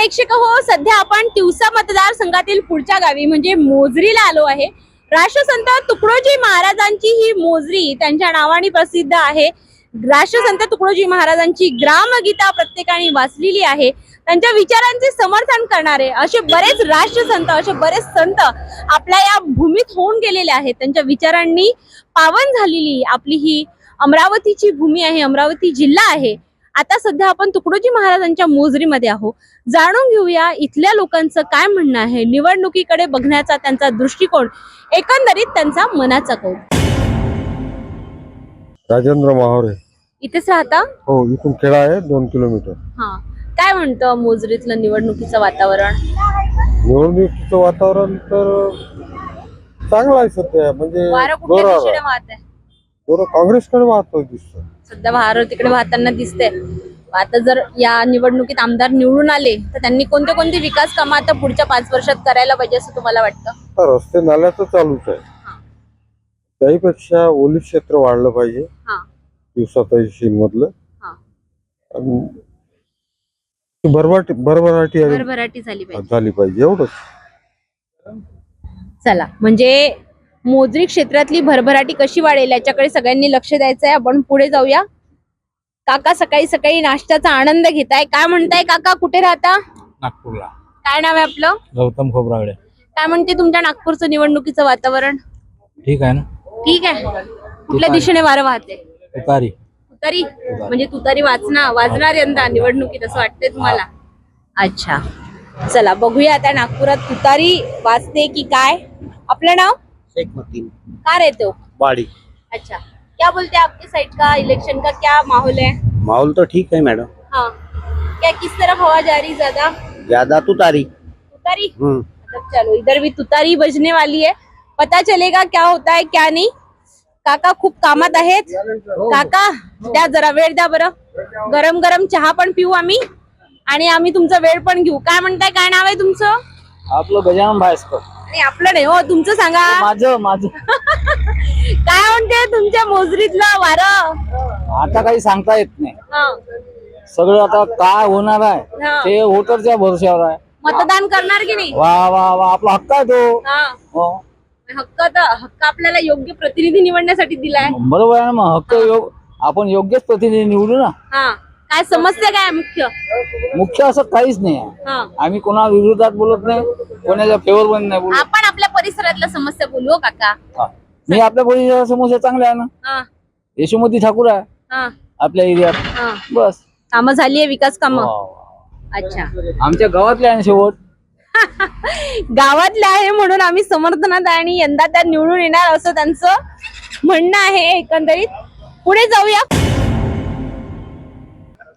प्रेक्षक हो सध्या आपण तिवसा मतदारसंघातील पुढच्या गावी म्हणजे मोजरीला आलो आहे. राष्ट्रसंत तुकडोजी महाराजांची ही मोजरी त्यांच्या नावाने प्रसिद्ध आहे. राष्ट्रसंत तुकडोजी महाराजांची ग्रामगीता प्रत्येकाने वाचलेली आहे. त्यांच्या विचारांचे समर्थन करणारे असे बरेच राष्ट्रसंत असे बरेच संत आपल्या या भूमीत होऊन गेलेले आहेत. त्यांच्या विचारांनी पावन झालेली आपली ही अमरावतीची भूमी आहे अमरावती जिल्हा आहे. आता सध्या आपण तुकडोजी महाराजांच्या मोजरीमध्ये आहोत. जाणून घेऊया इथल्या लोकांचं काय म्हणणं आहे निवडणुकीकडे बघण्याचा त्यांचा दृष्टिकोन एकंदरीत त्यांचा मनाचा कौल. राजेंद्र माहोरे. इथेच राहता? हो इथून खेळा आहे दोन किलोमीटर. हा. काय म्हणतं मोजरीतलं निवडणुकीचं वातावरण? निवडणुकीचं वातावरण तर चांगलं आहे सध्या म्हणजे वारं कुठल्या जोरावर दिशेने आहे. वाहत आहे जोरं काँग्रेसकडे वाहतोय दिसतं सध्या वारं तिकडे वाहताना दिसते आता जर या निवडणुकीत आमदार निवडून आले तर त्यांनी कोणते कोणते विकास कामं आता पुढच्या पाच वर्षात करायला पाहिजे असं तुम्हाला वाटतं? तर रस्ते नाल्याचं चालूच आहे. त्याहीपेक्षा ओलीस क्षेत्र वाढलं पाहिजे. हा. मधलं हा. आणि ती भरभराटी भरभराटी झाली पाहिजे. झाली पाहिजे एवढंच. चला म्हणजे मोजरी क्षेत्रातली भरभराटी कशी वाढेल याच्याकडे सगळ्यांनी लक्ष द्यायचं आहे आपण पुढे जाऊया. काका सकाळी सकाळी नाश्त्याचा आनंद घेताय. काय म्हणताय काका? कुठे राहता? नागपूरला. काय नाव आहे आपलं? गौतम खोबरागडे. काय म्हणते तुमच्या नागपूरचं निवडणुकीचं वातावरण? ठीक आहे ना? ठीक आहे. कुठल्या दिशेने वारं वाहते? तुतारी. तुतारी? म्हणजे तुतारी वाचना वाजणार यंदा निवडणुकीत असं वाटतंय तुम्हाला? अच्छा. चला बघूया आता नागपुरात तुतारी वाचते की काय. आपलं नाव? शेख मतीन. का रहते हो बाड़ी अच्छा. क्या बोलते हैं आपके साइड का इलेक्शन का क्या माहौल है? माहौल तो ठीक है मैडम हाँ. क्या किस तरफ हवा जा रही ज्यादा? ज्यादा तुतारी. तुतारी? हम्म. मतलब चलो इधर भी तुतारी बजने वाली है. पता चलेगा क्या होता है क्या नहीं. काका खूप कामात आहेत. काका द्या जरा वेळ द्या बरं. गरम गरम चहा पण पिऊ आम्ही. आणि आम्ही तुमचा वेळ पण घेऊ. काय म्हणताय काय नाव आहे तुमचं? आपलं गजानन भायस्कर नाही आपलं नाही हो तुमचं सांगा. माझं माझं. काय म्हणते तुमच्या मोजरीतलं वारं? आता काही सांगता येत नाही. हा, सगळं आता काय होणार आहे. ते वोटरच्या भरोश्यावर आहे. मतदान करणार की नाही? वा वा वा आपला हक्क आहे तो. हा. हो. हक्क तर हक्क आपल्याला योग्य प्रतिनिधी निवडण्यासाठी दिलाय. बरोबर आहे ना मग हक्क योग आपण योग्यच प्रतिनिधी निवडू ना. हा. काय समस्या काय आहे मुख्य? मुख्य असं काहीच नाही आहे. हा. आम्ही कोणा विरोधात बोलत नाही कोणाच्या फेवर मध्ये नाही बोलत. आपण आपल्या परिसरातल्या समस्या बोलू हो काका. हा. मी आपल्या परिसरात समस्या चांगल्या आहे ना? हा. यशोमती ठाकूर आहे. हा. आपल्या एरियात. हा. बस. कामं झाली आहे विकास कामं. अच्छा. आमच्या गावातले आहे ना शेवट? गावातले आहे म्हणून आम्ही समर्थनात आहे आणि यंदा त्या निवडून येणार असं त्यांचं म्हणणं आहे एकंदरीत. पुढे जाऊया.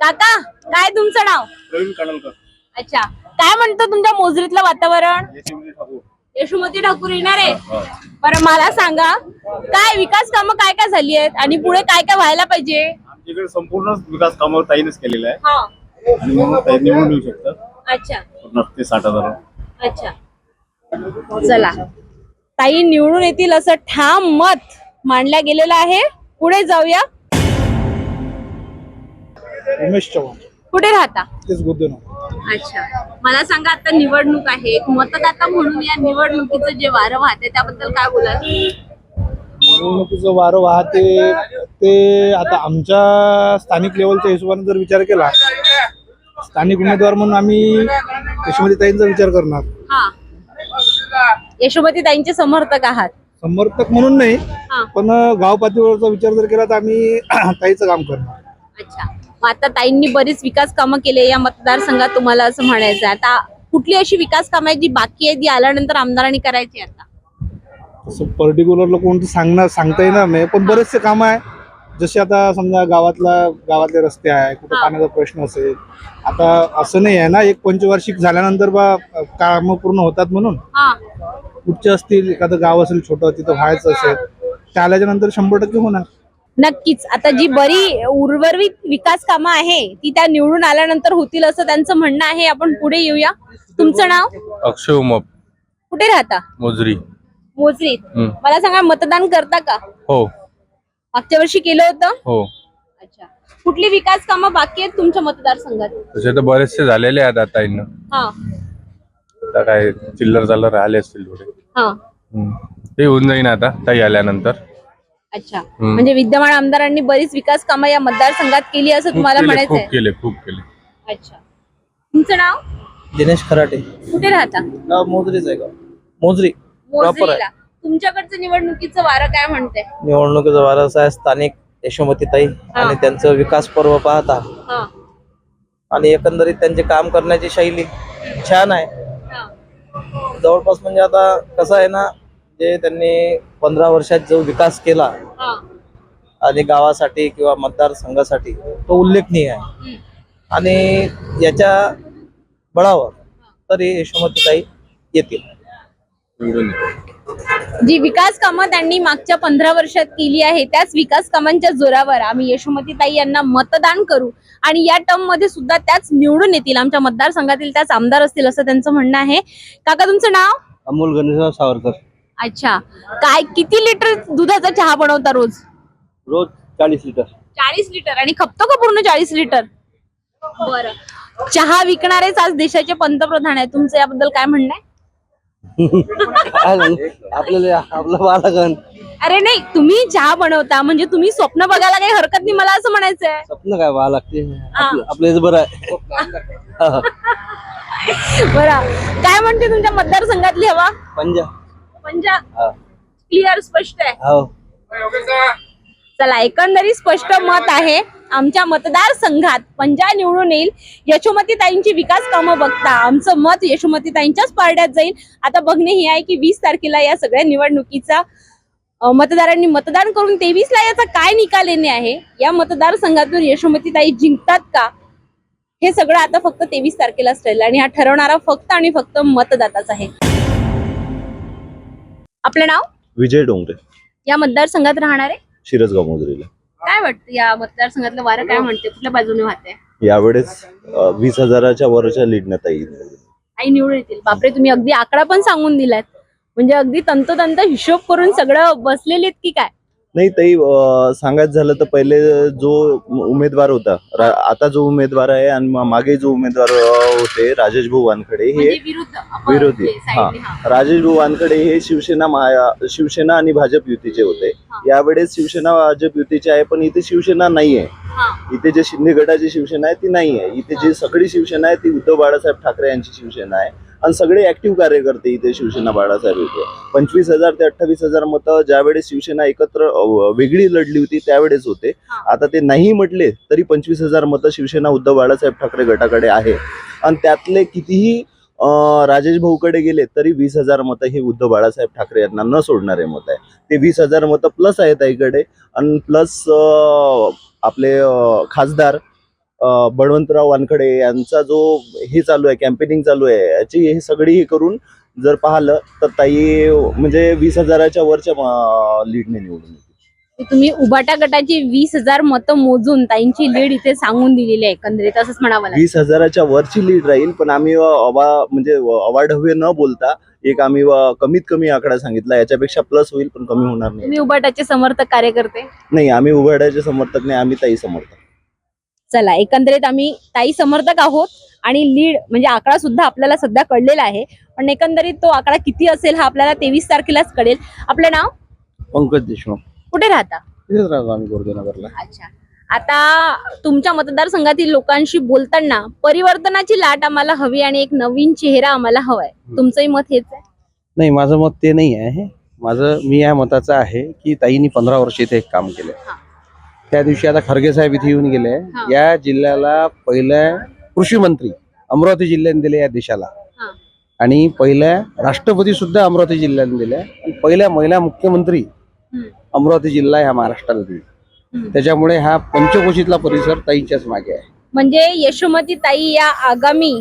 काका काय तुमचं नाव? प्रवीण अच्छा. काय म्हणतं तुमच्या मोजरीतलं वातावरण? ठाकूर. यशोमती ठाकूर येणार आहे? बरं मला सांगा काय विकास कामं काय काय झाली आहेत आणि पुढे काय काय व्हायला पाहिजे? आमच्याकडे संपूर्ण विकास कामावर ताईनच केलेलं आहे हा. आणि म्हणून ताई निवडून येऊ शकतात. अच्छा. पन्नास ते साठ हजार. अच्छा. चला. ताई निवडून येतील असं ठाम मत मांडल्या गेलेलं आहे. पुढे जाऊया. उमेश चव्हाण. कुठे राहता? तेच बुद्धनाथ अच्छा. मला सांगा आता निवडणूक आहे. एक मतदाता म्हणून या निवडणुकीचं जे वारं वाहते त्याबद्दल काय बोलाल? निवडणुकीचं वारं वाहते ते आता आमच्या स्थानिक लेवलच्या हिशोबाने जर विचार केला स्थानिक उमेदवार म्हणून आम्ही यशोमती ताईंचा विचार करणार. हा. यशोमती ताईंचे समर्थक आहात. समर्थक म्हणून नाही हा. पण गाव पातळीवरचा विचार जर केला तर आम्ही ताईचं काम करणार. अच्छा. मग आता ताईंनी बरीच विकास कामं केले या मतदारसंघात तुम्हाला असं म्हणायचं आहे. आता कुठली अशी विकास कामं आहे जी बाकी आहे जी आल्यानंतर आमदारांनी करायची आता? तसं पर्टिक्युलरला कोणतं सांगणार सांगता येणार नाही पण बरेचसे कामं आहे. जसे आता समजा गावातला गावातले रस्ते आहे कुठं. पाण्याचा प्रश्न असेल. आता असं नाही आहे ना एक पंचवार्षिक झाल्यानंतर बा कामं पूर्ण होतात म्हणून. कुठचे असतील एखादं गाव असेल छोटं तिथं व्हायचं असेल ते आल्याच्यानंतर शंभर टक्के होणार. नक्कीच. आता जी बरी उर्वरित विकास कामं आहे ती त्या निवडून आल्यानंतर होतील असं त्यांचं म्हणणं आहे. आपण पुढे येऊया. तुमचं नाव? अक्षय उमप. कुठे राहता? मोजरी. मोजरीत हम्म. मला सांगा मतदान करता का? हो. मागच्या वर्षी केलं होतं? हो. अच्छा. कुठली विकास कामं बाकी आहेत तुमच्या मतदारसंघात? तसे तर बरेचसे झालेले आहेत आता इथनं. हा. आता काय चिल्लर चालर राहिले असतील थोडे. हा. हम्म. ते होऊन जाईन आता ताई आल्यानंतर. अच्छा. म्हणजे विद्यमान आमदारांनी बरीच विकास कामं या मतदारसंघात केली असं तुम्हाला म्हणायचं खूप आहे केले खूप केले. अच्छा. तुमचं नाव? दिनेश खराटे. कुठे राहता? गाव मोजरीच आहे गाव. मोजरी. मोजरीला. तुमच्याकडचं निवडणुकीचं वारं काय म्हणते? निवडणुकीचा वारा असा आहे स्थानिक यशोमतीताई आणि त्यांचं विकास पर्व पाहता. हा. आणि एकंदरीत त्यांचे काम करण्याची शैली छान आहे. हा. जवळपास म्हणजे आता कसं आहे ना जे त्यांनी पंधरा वर्षात जो विकास केला हा. आणि गावासाठी किंवा मतदारसंघासाठी तो उल्लेखनीय आहे. आणि याच्या बळावर तर हे यशोमतीताई येतील. जी विकास कामं त्यांनी मागच्या पंधरा वर्षात केली आहे त्याच विकास कामांच्या जोरावर आम्ही यशोमतीताई यांना मतदान करू आणि या टर्ममध्ये सुद्धा त्याच निवडून येतील आमच्या मतदारसंघातील त्याच आमदार असतील असं त्यांचं म्हणणं आहे. काका तुमचं नाव? अमोल गणेशराव सावरकर. अच्छा. काय किती लिटर दुधाचा चहा बनवता रोज? रोज चाळीस लिटर. चाळीस लिटर. आणि खपतो का पूर्ण चाळीस लिटर? बरं. चहा विकणारेच आज देशाचे पंतप्रधान आहे तुमचं याबद्दल काय म्हणणं आहे? आपल्याला आपलं बालगण अरे नाही तुम्ही चहा बनवता. म्हणजे तुम्ही स्वप्न बघायला काही हरकत नाही मला असं म्हणायचंय. स्वप्न काय व्हावं लागते? आपलं बरं आहे. बरं. काय म्हणते तुमच्या मतदारसंघातली हवा? पंजा पंजाब. हा. क्लिअर स्पष्ट आहे. हो. चला एकंदरीत स्पष्ट मत आहे आमच्या मतदारसंघात. पंजा निवडून येईल. यशोमतीताईंची विकास कामं बघता. आमचं मत यशोमतीताईंच्याच पारड्यात जाईल. आता बघणे हे आहे की वीस तारखेला या सगळ्या निवडणुकीचा मतदारांनी मतदान करून तेवीस ला याचा काय निकाल येणे आहे? या मतदारसंघातून यशोमतीताई जिंकतात का? हे सगळं आता फक्त तेवीस तारखेलाच ठरेल आणि हा ठरवणारा फक्त आणि फक्त मतदाताच आहे. आपलं नाव? विजय डोंगरे. या मतदारसंघात राहणारे? शिरसगाव मोजरीला काय वाटतं या मतदारसंघातलं वारं काय म्हणते? कुठल्या बाजूने वाहते? यावेळेस अ, वीस हजाराच्या वरच्या लीडनं ताई निवडून. आई निवडून येतील बापरे तुम्ही अगदी आकडा पण सांगून दिलात. म्हणजे अगदी तंतोतंत हिशोब करून सगळं बसलेलेत की काय? नाही ताई अ, सांगायचं झालं तर पहिले जो उमेदवार होता आता जो उमेदवार आहे आणि मागे जो उमेदवार होते राजेश भाऊ वानखडे हे म्हणजे विरोधी ते हा. राजेश भाऊ वानखडे हे शिवसेना शिवसेना आणि भाजप युतीचे होते. यावेळेस शिवसेना भाजप युतीचे आहे पण इथे शिवसेना नाहीये हा. इथे जे शिंदे गटाची शिवसेना आहे ती नाही आहे इथे जी सगळी शिवसेना आहे ती उद्धव बाळासाहेब ठाकरे यांची शिवसेना आहे आणि सगळे ऍक्टिव्ह कार्यकर्ते इथे शिवसेना बाळासाहेब होते पंचवीस हजार ते अठ्ठावीस हजार मतं ज्यावेळेस शिवसेना एकत्र वेगळी लढली होती त्यावेळेस होते. आता ते नाही म्हटले तरी पंचवीस हजार मतं शिवसेना उद्धव बाळासाहेब ठाकरे गटाकडे आहे. आणि त्यातले कितीही राजेश भाऊकडे गेले तरी वीस हजार मतं हे उद्धव बाळासाहेब ठाकरे यांना न सोडणारे मत आहे. ते वीस हजार मतं प्लस आहेत ताईकडे आणि प्लस आपले खासदार बळवंतराव वानखडे यांचा जो हे चालू आहे कॅम्पेनिंग चालू आहे याची हे सगळी हे करून जर पाहिलं तर ताई म्हणजे वीस हजाराच्या वरच्या लीडने निवडून. तुम्ही उभाटा गटाची वीस हजार मतं मोजून ताईंची लीड इथे सांगून दिलेली आहे एकंदरीत असंच म्हणावं वीस हजाराच्या वरची लीड राहील पण आम्ही म्हणजे अवाढव्य न बोलता एक आम्ही कमीत कमी आकडा सांगितला याच्यापेक्षा प्लस होईल पण कमी होणार नाही. उभाटाचे समर्थक कार्यकर्ते? नाही आम्ही उभाडायचे समर्थक नाही आम्ही ताई समर्थक. चला एकंदरीत आम्ही ताई समर्थक आहोत आणि लीड म्हणजे आकडा सुद्धा आपल्याला सध्या कळलेला आहे. पण एकंदरीत तो आकडा किती असेल हा आपल्याला तेवीस तारखेलाच कळेल. आपलं नाव? पंकज देशमुख. कुठे राहता? आम्ही अच्छा. आता तुमच्या मतदारसंघातील लोकांशी बोलताना परिवर्तनाची लाट आम्हाला हवी आणि एक नवीन चेहरा आम्हाला हवाय. तुमचंही मत हेच आहे? नाही माझं मत ते नाही आहे. माझं मी या मताचं आहे की ताईंनी पंधरा वर्ष इथे एक काम केलं. त्या दिवशी आता खरगे साहेब इथे येऊन गेले हा. या जिल्ह्याला पहिल्या कृषी मंत्री अमरावती जिल्ह्याने दिले या देशाला हा. आणि पहिल्या राष्ट्रपती सुद्धा अमरावती जिल्ह्याने दिल्या आणि पहिल्या महिला मुख्यमंत्री. अमरावती जिल्हा ह्या महाराष्ट्राला दिली. त्याच्यामुळे हा पंचकोशीतला परिसर ताईंच्याच मागे आहे म्हणजे यशोमती ताई या आगामी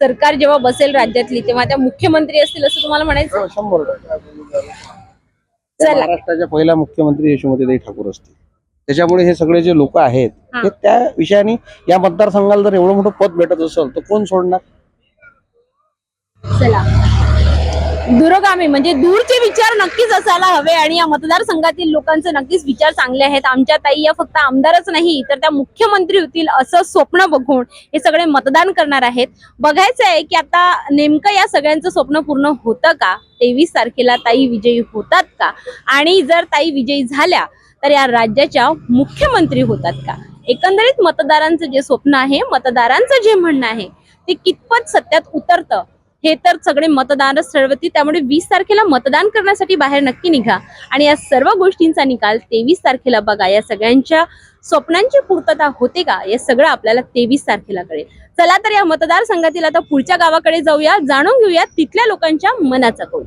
सरकार जेव्हा बसेल राज्यातली तेव्हा त्या मुख्यमंत्री असतील असं तुम्हाला म्हणायचं शंभर. त्या चला. महाराष्ट्राच्या पहिल्या मुख्यमंत्री यशोमतीताई ठाकूर असतील त्याच्यामुळे हे सगळे जे लोक आहेत हा. त्या विषयाने या मतदारसंघाला जर एवढं मोठं पद भेटत असेल तर कोण सोडणार? चला. दुरोगामी म्हणजे दूरचे विचार नक्कीच असायला हवे आणि या मतदारसंघातील लोकांचे नक्कीच विचार चांगले आहेत. आमच्या ताई या फक्त आमदारच नाही तर त्या मुख्यमंत्री होतील असं स्वप्न बघून हे सगळे मतदान करणार आहेत. बघायचं आहे की आता नेमकं या सगळ्यांचं स्वप्न पूर्ण होतं का? तेवीस तारखेला ताई विजयी होतात का? आणि जर ताई विजयी झाल्या तर या राज्याच्या मुख्यमंत्री होतात का? एकंदरीत मतदारांचं जे स्वप्न आहे मतदारांचं जे म्हणणं आहे ते कितपत सत्यात उतरतं? हे तर सगळे मतदारच ठरवतील. त्यामुळे वीस तारखेला मतदान करण्यासाठी बाहेर नक्की निघा. आणि या सर्व गोष्टींचा निकाल तेवीस तारखेला बघा. या सगळ्यांच्या स्वप्नांची पूर्तता होते का? हे सगळं आपल्याला तेवीस तारखेला कळेल. चला तर या मतदारसंघातील आता पुढच्या गावाकडे जाऊया. जाणून घेऊया तिथल्या लोकांच्या मनाचा कौल.